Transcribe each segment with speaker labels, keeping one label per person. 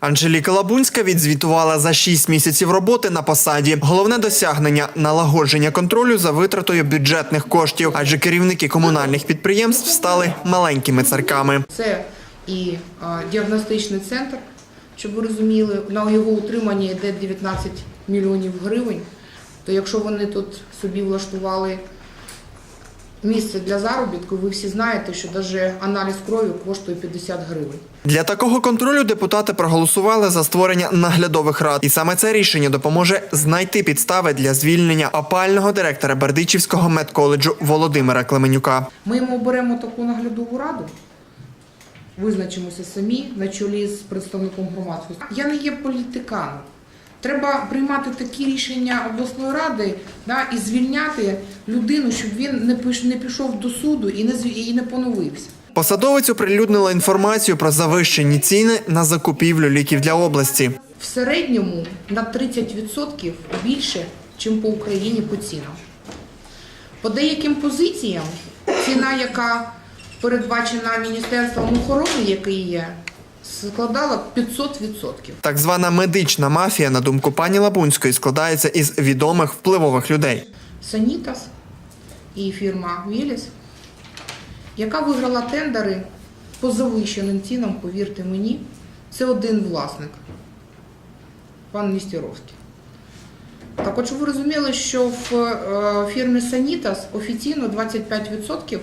Speaker 1: Анжеліка Лабунська відзвітувала за 6 місяців роботи на посаді. Головне досягнення налагодження контролю за витратою бюджетних коштів, адже керівники комунальних підприємств стали маленькими царками.
Speaker 2: Це і діагностичний центр, щоб ви розуміли, на його утримання йде 19 мільйонів гривень. То якщо вони тут собі влаштували місце для заробітку, ви всі знаєте, що навіть аналіз крові коштує 50 гривень.
Speaker 1: Для такого контролю депутати проголосували за створення наглядових рад, і саме це рішення допоможе знайти підстави для звільнення опального директора Бердичівського медколеджу Володимира Клеменюка.
Speaker 2: Ми йому оберемо таку наглядову раду, визначимося самі на чолі з представником громадськості. Я не є політиканом. Треба приймати такі рішення обласної ради да, і звільняти людину, щоб він не пішов до суду і не і не поновився.
Speaker 1: Посадовець оприлюднила інформацію про завищені ціни на закупівлю ліків для області.
Speaker 2: В середньому на 30% більше, ніж по Україні по цінам. По деяким позиціям ціна, яка передбачена Міністерством охорони, який є, складала 500%.
Speaker 1: Так звана медична мафія, на думку пані Лабунської, складається із відомих впливових людей.
Speaker 2: Санітас і фірма Віліс, яка виграла тендери по завищеним цінам, повірте мені, це один власник, пан Містіровський. Так от, щоб ви розуміли, що в е, фірмі Санітас офіційно 25%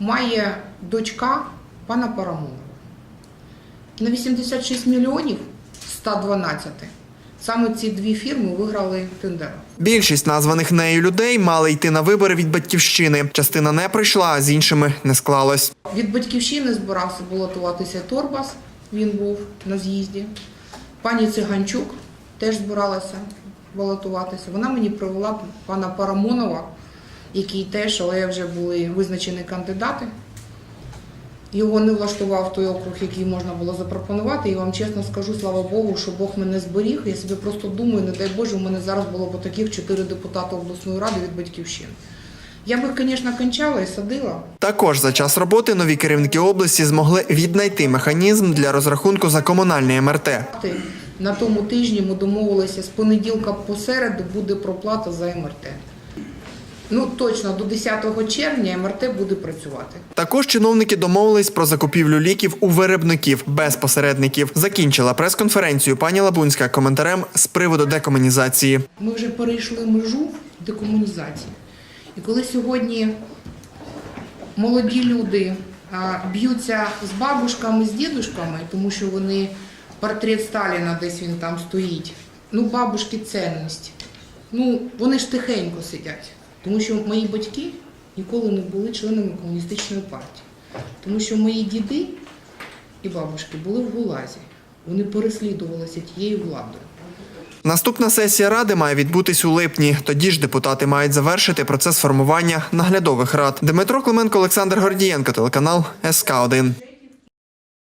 Speaker 2: має дочка пана Парамонова. На 86 мільйонів 112 саме ці дві фірми виграли тендер.
Speaker 1: Більшість названих нею людей мали йти на вибори від батьківщини. Частина не прийшла, а з іншими не склалось.
Speaker 2: Від батьківщини збирався балотуватися Торбас, він був на з'їзді. Пані Циганчук теж збиралася балотуватися. Вона мені привела пана Парамонова, який теж, але вже були визначені кандидати. Його не влаштував той округ, який можна було запропонувати. І вам чесно скажу, слава Богу, що Бог мене зберіг. Я собі просто думаю, не дай Боже, у мене зараз було б таких чотири депутати обласної ради від батьківщини. Я би, звісно, кончала і садила.
Speaker 1: Також за час роботи нові керівники області змогли віднайти механізм для розрахунку за комунальний МРТ.
Speaker 2: На тому тижні ми домовилися з понеділка по середу буде проплата за МРТ. Ну точно до 10 червня МРТ буде працювати.
Speaker 1: Також чиновники домовились про закупівлю ліків у виробників без посередників. Закінчила прес-конференцію пані Лабунська коментарем з приводу декомунізації.
Speaker 2: Ми вже перейшли межу декомунізації. І коли сьогодні молоді люди б'ються з бабушками, з дідушками, тому що вони портрет Сталіна десь він там стоїть. Ну, бабушки цінність. Ну, вони ж тихенько сидять. Тому що мої батьки ніколи не були членами комуністичної партії. Тому що мої діди і бабушки були в ГУЛАЗі. Вони переслідувалися тією владою.
Speaker 1: Наступна сесія ради має відбутись у липні. Тоді ж депутати мають завершити процес формування наглядових рад. Дмитро Клименко, Олександр Гордієнко, телеканал СК 1